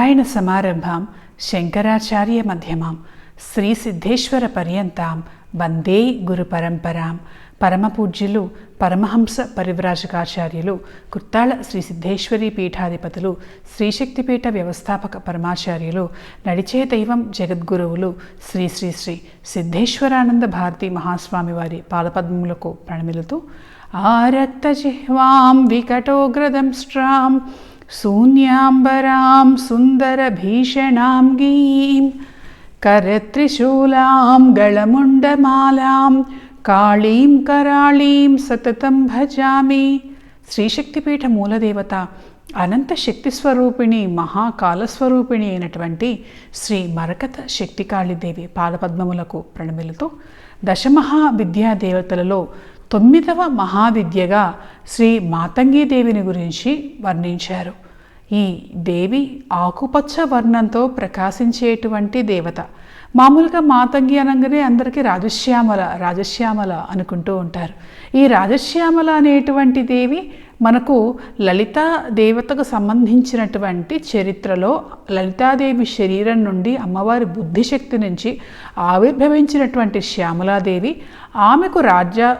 నారాయణ సమారంభాం శంకరాచార్య మధ్యమాం శ్రీ సిద్ధేశ్వర పర్యంతాం వందే గురు పరంపరాం పరమపూజ్యులు పరమహంస పరివ్రాజకాచార్యులు కుర్తాళ శ్రీ సిద్ధేశ్వరి పీఠాధిపతులు శ్రీశక్తిపీఠ వ్యవస్థాపక పరమాచార్యులు నడిచే దైవం జగద్గురువులు శ్రీ శ్రీ శ్రీ సిద్ధేశ్వరానంద భారతి మహాస్వామి వారి పాదపద్మములకు ప్రణమిలుతూ ఆరక్తజిహ్వాం వికటోగ్రదంష్ట్రాం శూన్యాంబరాం సుందరభీషణాం గీం करत्रिशूलां गळमुण्डमालां కాళీం కరాళీం సతతం భజామి శ్రీశక్తిపీఠ మూలదేవత అనంత శక్తి స్వరూపిణి మహాకాలస్వరూపిణి అయినటువంటి శ్రీ మరకత శక్తికాళిదేవి పాదపద్మములకు ప్రణమిలుతూ దశమహా విద్యా దేవతలలో తొమ్మిదవ మహావిద్యగా శ్రీ మాతంగీదేవిని గురించి వర్ణించారు. ఈ దేవి ఆకుపచ్చ వర్ణంతో ప్రకాశించేటువంటి దేవత. మామూలుగా మాతంగి అనగానే అందరికీ రాజశ్యామల రాజశ్యామల అనుకుంటూ ఉంటారు. ఈ రాజశ్యామల అనేటువంటి దేవి మనకు లలితా దేవతకు సంబంధించినటువంటి చరిత్రలో లలితాదేవి శరీరం నుండి అమ్మవారి బుద్ధిశక్తి నుంచి ఆవిర్భవించినటువంటి శ్యామలాదేవి ఆమెకు రాజ్య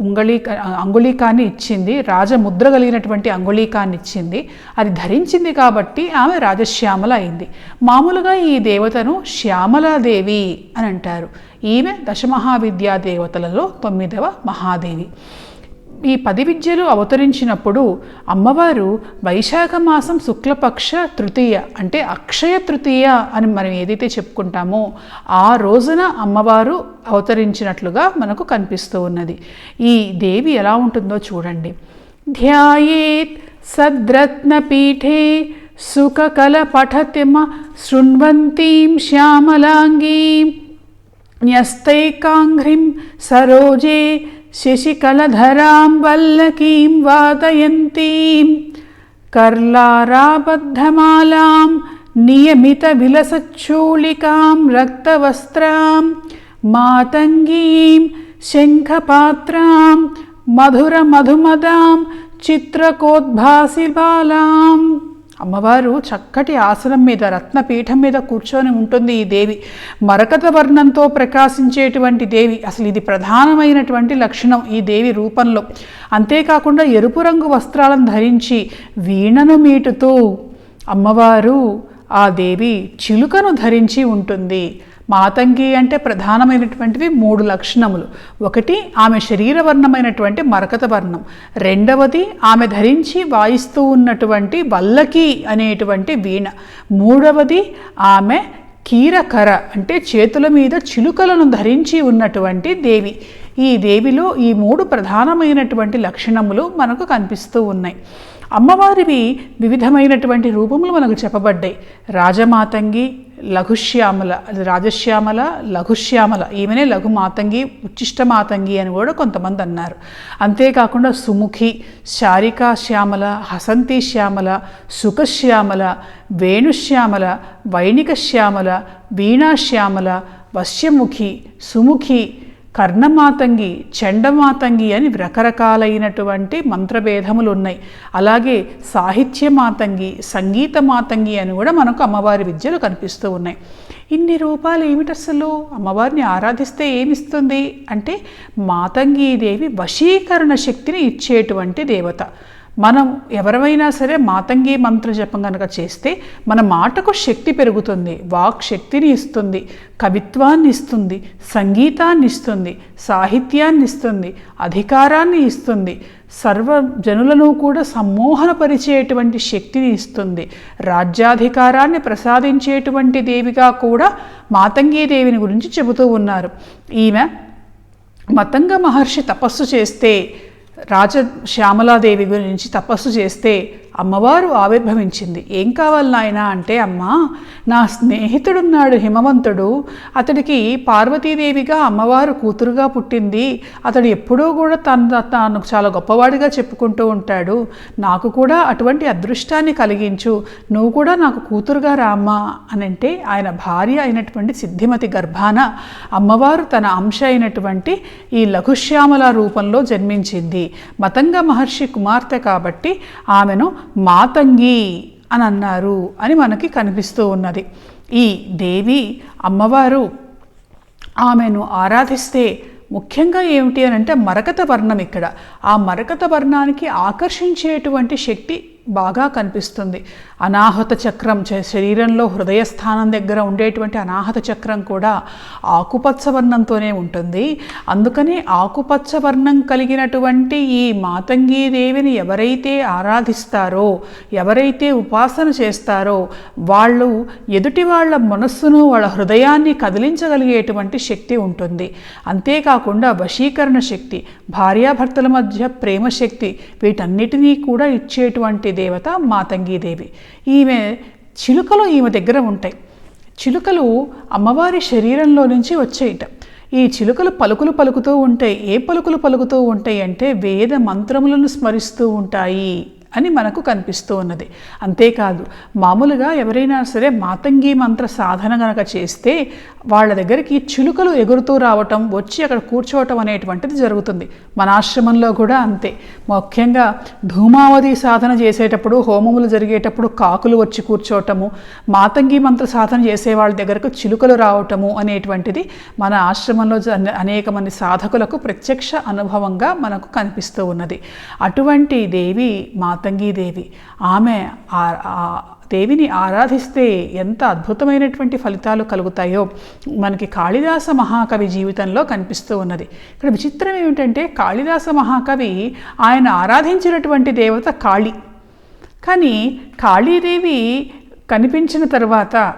ఉంగళీక అంగుళీకాన్ని ఇచ్చింది. రాజముద్ర కలిగినటువంటి అంగుళీకాన్ని ఇచ్చింది. అది ధరించింది కాబట్టి ఆమె రాజశ్యామల అయింది. మామూలుగా ఈ దేవతను శ్యామలాదేవి అని అంటారు. ఈమె దశమహావిద్యా దేవతలలో తొమ్మిదవ మహాదేవి. ఈ పది విద్యలు అవతరించినప్పుడు అమ్మవారు వైశాఖ మాసం శుక్లపక్ష తృతీయ అంటే అక్షయ తృతీయ అని మనం ఏదైతే చెప్పుకుంటామో ఆ రోజున అమ్మవారు అవతరించినట్లుగా మనకు కనిపిస్తూ ఉన్నది. ఈ దేవి ఎలా ఉంటుందో చూడండి. ధ్యాయేత్ సద్రత్నపీఠే సుఖకల పఠతిమ శృణ్వంతీం శ్యామలాంగీం న్యస్తైకాంఘ్రిం సరోజే शिशिकलधरां वल्लकीं वादयन्तीं कर्लाराबद्धमालां नियमितविलसच्चूलिकां रक्तवस्त्रां मातङ्गीं शङ्खपात्रां मधुरमधुमदां चित्रकोद्भासिबालाम् అమ్మవారు చక్కటి ఆసనం మీద రత్నపీఠం మీద కూర్చొని ఉంటుంది ఈ దేవి. మరకత వర్ణంతో ప్రకాశించేటువంటి దేవి. అసలు ఇది ప్రధానమైనటువంటి లక్షణం ఈ దేవి రూపంలో. అంతేకాకుండా ఎరుపు రంగు వస్త్రాలను ధరించి వీణను మీటుతూ అమ్మవారు ఆ దేవి చిలుకను ధరించి ఉంటుంది. మాతంగి అంటే ప్రధానమైనటువంటివి మూడు లక్షణములు. ఒకటి ఆమె శరీరవర్ణమైనటువంటి మరకత వర్ణం. రెండవది ఆమె ధరించి వాయిస్తూ ఉన్నటువంటి వల్లకి అనేటువంటి వీణ. మూడవది ఆమె కీరకర అంటే చేతుల మీద చిలుకలను ధరించి ఉన్నటువంటి దేవి. ఈ దేవిలో ఈ మూడు ప్రధానమైనటువంటి లక్షణములు మనకు కనిపిస్తూ ఉన్నాయి. అమ్మవారివి వివిధమైనటువంటి రూపములు మనకు చెప్పబడ్డాయి. రాజమాతంగి లఘుశ్యామల అది రాజశ్యామల లఘుశ్యామల ఈమెనే లఘుమాతంగి ఉచ్చిష్ట మాతంగి అని కూడా కొంతమంది అన్నారు. అంతేకాకుండా సుముఖి శారికా శ్యామల హసంతి శ్యామల సుఖశ్యామల వేణుశ్యామల వైణిక శ్యామల వీణాశ్యామల వశ్యముఖి సుముఖి కర్ణమాతంగి చండమాతంగి అని రకరకాలైనటువంటి మంత్రభేదములు ఉన్నాయి అలాగే సాహిత్య మాతంగి సంగీత మాతంగి అని కూడా మనకు అమ్మవారి విద్యలు కనిపిస్తూ ఉన్నాయి. ఇన్ని రూపాలు ఏమిటి అసలు? అమ్మవారిని ఆరాధిస్తే ఏమిస్తుంది? అంటే మాతంగీదేవి వశీకరణ శక్తిని ఇచ్చేటువంటి దేవత. మనం ఎవరైనా సరే మాతంగి మంత్ర జపం కనుక చేస్తే మన మాటకు శక్తి పెరుగుతుంది వాక్ శక్తిని ఇస్తుంది కవిత్వాన్ని ఇస్తుంది సంగీతాన్ని ఇస్తుంది సాహిత్యాన్ని ఇస్తుంది అధికారాన్ని ఇస్తుంది సర్వ జనులను కూడా సమ్మోహనపరిచేటువంటి శక్తిని ఇస్తుంది రాజ్యాధికారాన్ని ప్రసాదించేటువంటి దేవిగా కూడా మాతంగీదేవిని గురించి చెబుతూ ఉన్నారు. ఈమె మతంగ మహర్షి తపస్సు చేస్తే రాజ శ్యామలాదేవి గురించి తపస్సు చేస్తే అమ్మవారు ఆవిర్భవించింది. ఏం కావాలి నాయన అంటే అమ్మ నా స్నేహితుడున్నాడు హిమవంతుడు. అతడికి పార్వతీదేవిగా అమ్మవారు కూతురుగా పుట్టింది. అతడు ఎప్పుడూ కూడా తన తాను చాలా గొప్పవాడిగా చెప్పుకుంటూ ఉంటాడు. నాకు కూడా అటువంటి అదృష్టాన్ని కలిగించు. నువ్వు కూడా నాకు కూతురుగా రామ్మా అని అంటే ఆయన భార్య అయినటువంటి సిద్ధిమతి గర్భాన అమ్మవారు తన అంశ అయినటువంటి ఈ లఘుశ్యామల రూపంలో జన్మించింది. మతంగ మహర్షి కుమార్తె కాబట్టి ఆమెను మాతంగి అని అన్నారు అని మనకి కనిపిస్తూ ఉన్నది. ఈ దేవి అమ్మవారు ఆమెను ఆరాధిస్తే ముఖ్యంగా ఏమిటి అని అంటే మరకత వర్ణం ఇక్కడ. ఆ మరకత వర్ణానికి ఆకర్షించేటువంటి శక్తి బాగా కనిపిస్తుంది. అనాహత చక్రం శరీరంలో హృదయ స్థానం దగ్గర ఉండేటువంటి అనాహత చక్రం కూడా ఆకుపచ్చ వర్ణంతోనే ఉంటుంది. అందుకనే ఆకుపచ్చ వర్ణం కలిగినటువంటి ఈ మాతంగీదేవిని ఎవరైతే ఆరాధిస్తారో ఎవరైతే ఉపాసన చేస్తారో వాళ్ళు ఎదుటి వాళ్ళ మనస్సును వాళ్ళ హృదయాన్ని కదిలించగలిగేటువంటి శక్తి ఉంటుంది. అంతేకాకుండా వశీకరణ శక్తి భార్యాభర్తల మధ్య ప్రేమ శక్తి వీటన్నిటినీ కూడా ఇచ్చేటువంటిది. దేవత మాతంగీదేవి. ఈమె చిలుకలు ఈమె దగ్గర ఉంటాయి. చిలుకలు అమ్మవారి శరీరంలో నుంచి వచ్చేయట. ఈ చిలుకలు పలుకులు పలుకుతూ ఉంటాయి. ఏ పలుకులు పలుకుతూ ఉంటాయి అంటే వేద మంత్రములను స్మరిస్తూ ఉంటాయి. అని మనకు కనిపిస్తూ ఉన్నది. అంతేకాదు మామూలుగా ఎవరైనా సరే మాతంగి మంత్ర సాధన గనక చేస్తే వాళ్ళ దగ్గరికి చిలుకలు ఎగురుతూ రావటం వచ్చి అక్కడ కూర్చోవటం అనేటువంటిది జరుగుతుంది. మన ఆశ్రమంలో కూడా అంతే. ముఖ్యంగా ధూమావధి సాధన చేసేటప్పుడు హోమములు జరిగేటప్పుడు కాకులు వచ్చి కూర్చోవటము మాతంగి మంత్ర సాధన చేసే వాళ్ళ దగ్గరకు చిలుకలు రావటము అనేటువంటిది మన ఆశ్రమంలో అనేక మంది సాధకులకు ప్రత్యక్ష అనుభవంగా మనకు కనిపిస్తూ ఉన్నది. అటువంటి దేవి మాతంగీదేవి. ఆమె ఆ- ఆ దేవిని ఆరాధిస్తే ఎంత అద్భుతమైనటువంటి ఫలితాలు కలుగుతాయో మనకి కాళిదాస మహాకవి జీవితంలో కనిపిస్తూ ఉన్నది. ఇక్కడ విచిత్రం ఏమిటంటే కాళిదాస మహాకవి ఆయన ఆరాధించినటువంటి దేవత కాళి. కానీ కాళీదేవి కనిపించిన తర్వాత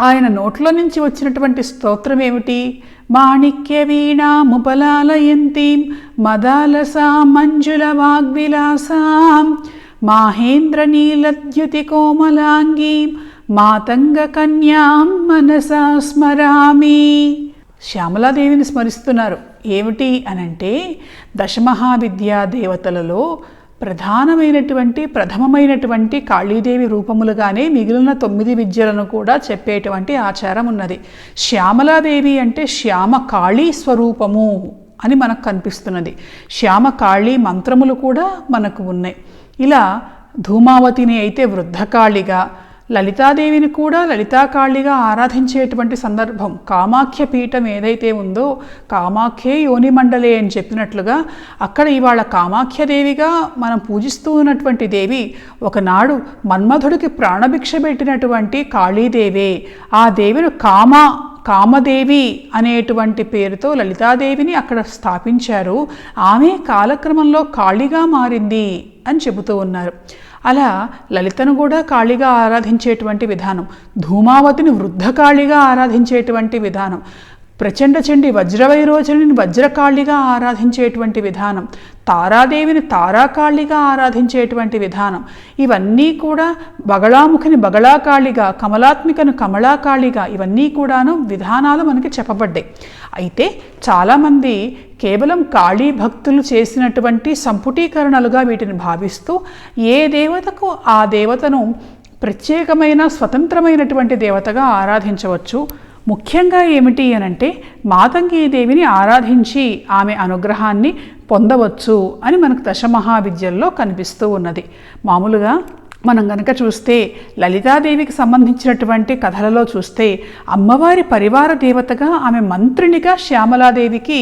ఆయన నోట్లో నుంచి వచ్చినటువంటి స్తోత్రం ఏమిటి మాణిక్య వీణాముపలాలయంతీం మదాలసా మంజుల వాగ్విలాసాం. మాహేంద్ర నీలద్యుతి కోమలాంగీం మాతంగ కన్యాం మనసా స్మరామి. శ్యామలాదేవిని స్మరిస్తున్నారు. ఏమిటి అనంటే దశమహావిద్యా దేవతలలో ప్రధానమైనటువంటి ప్రథమమైనటువంటి కాళీదేవి రూపములుగానే మిగిలిన తొమ్మిది విద్యలను కూడా చెప్పేటువంటి ఆచారం ఉన్నది. శ్యామలాదేవి అంటే శ్యామ కాళీ స్వరూపము అని మనకు కనిపిస్తున్నది. శ్యామ కాళీ మంత్రములు కూడా మనకు ఉన్నాయి. ఇలా ధూమావతిని అయితే వృద్ధకాళిగా లలితాదేవిని కూడా లలితాకాళిగా ఆరాధించేటువంటి సందర్భం. కామాఖ్య పీఠం ఏదైతే ఉందో కామాఖ్యే యోని మండలే అని చెప్పినట్లుగా అక్కడ ఇవాళ కామాఖ్యదేవిగా మనం పూజిస్తూ ఉన్నటువంటి దేవి ఒకనాడు మన్మధుడికి ప్రాణభిక్ష పెట్టినటువంటి కాళీదేవే. ఆ దేవిని కామ కామదేవి అనేటువంటి పేరుతో లలితాదేవిని అక్కడ స్థాపించారు. ఆమె కాలక్రమంలో కాళిగా మారింది అని చెబుతూ ఉన్నారు. అలా లలితను కూడా కాళిగా ఆరాధించేటువంటి విధానం ధూమావతిని వృద్ధకాళిగా ఆరాధించేటువంటి విధానం. ప్రచండ చండి వజ్రవైరోచని వజ్రకాళిగా ఆరాధించేటువంటి విధానం తారాదేవిని తారాకాళిగా ఆరాధించేటువంటి విధానం ఇవన్నీ కూడా బగళాముఖిని బగళాకాళిగా కమలాత్మికను కమలాకాళిగా ఇవన్నీ కూడాను విధానాలు మనకి చెప్పబడ్డాయి. అయితే చాలామంది కేవలం కాళీ భక్తులు చేసినటువంటి సంపుటీకరణలుగా వీటిని భావిస్తూ ఏ దేవతకు ఆ దేవతను ప్రత్యేకమైన స్వతంత్రమైనటువంటి దేవతగా ఆరాధించవచ్చు? ముఖ్యంగా ఏమిటి అనంటే మాతంగీదేవిని ఆరాధించి ఆమె అనుగ్రహాన్ని పొందవచ్చు అని మనకు దశమహావిద్యల్లో కనిపిస్తూ ఉన్నది. మామూలుగా మనం గనక చూస్తే లలితాదేవికి సంబంధించినటువంటి కథలలో చూస్తే అమ్మవారి పరివార దేవతగా ఆమె మంత్రినిగా శ్యామలాదేవికి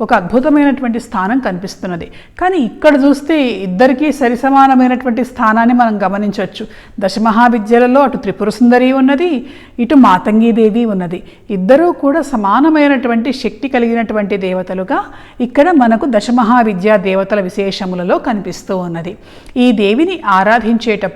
ఒక అద్భుతమైనటువంటి స్థానం కనిపిస్తున్నది. కానీ ఇక్కడ చూస్తే ఇద్దరికీ సరిసమానమైనటువంటి స్థానాన్ని మనం గమనించవచ్చు. దశమహావిద్యలలో అటు త్రిపుర సుందరి ఉన్నది ఇటు మాతంగీదేవి ఉన్నది. ఇద్దరూ కూడా సమానమైనటువంటి శక్తి కలిగినటువంటి దేవతలుగా ఇక్కడ మనకు దశమహావిద్యా దేవతల విశేషములలో కనిపిస్తూ ఉన్నది. ఈ దేవిని ఆరాధించేటప్పుడు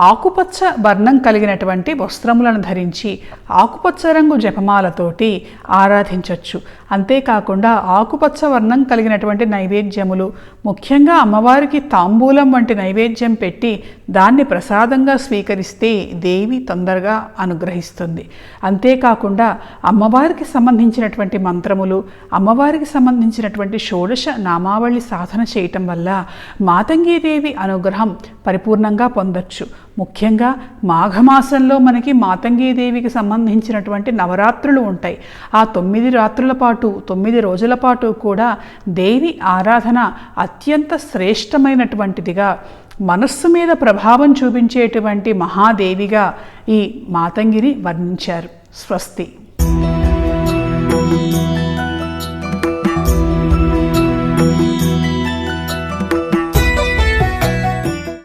ఆకుపచ్చ వర్ణం కలిగినటువంటి వస్త్రములను ధరించి ఆకుపచ్చ రంగు జపమాలతోటి ఆరాధించవచ్చు అంతేకాకుండా ఆకుపచ్చ వర్ణం కలిగినటువంటి నైవేద్యములు ముఖ్యంగా అమ్మవారికి తాంబూలం వంటి నైవేద్యం పెట్టి దాన్ని ప్రసాదంగా స్వీకరిస్తే దేవి తొందరగా అనుగ్రహిస్తుంది. అంతేకాకుండా అమ్మవారికి సంబంధించినటువంటి మంత్రములు అమ్మవారికి సంబంధించినటువంటి షోడశ నామావళి సాధన చేయటం వల్ల మాతంగీదేవి అనుగ్రహం పరిపూర్ణంగా పొందొచ్చు. ముఖ్యంగా మాఘమాసంలో మనకి మాతంగీదేవికి సంబంధించినటువంటి నవరాత్రులు ఉంటాయి. ఆ తొమ్మిది రాత్రుల పాటు పాటు తొమ్మిది రోజుల పాటు కూడా దేవి ఆరాధన అత్యంత శ్రేష్టమైనటువంటిదిగా మనస్సు మీద ప్రభావం చూపించేటువంటి మహాదేవిగా ఈ మాతంగిని వర్ణించారు. స్వస్తి.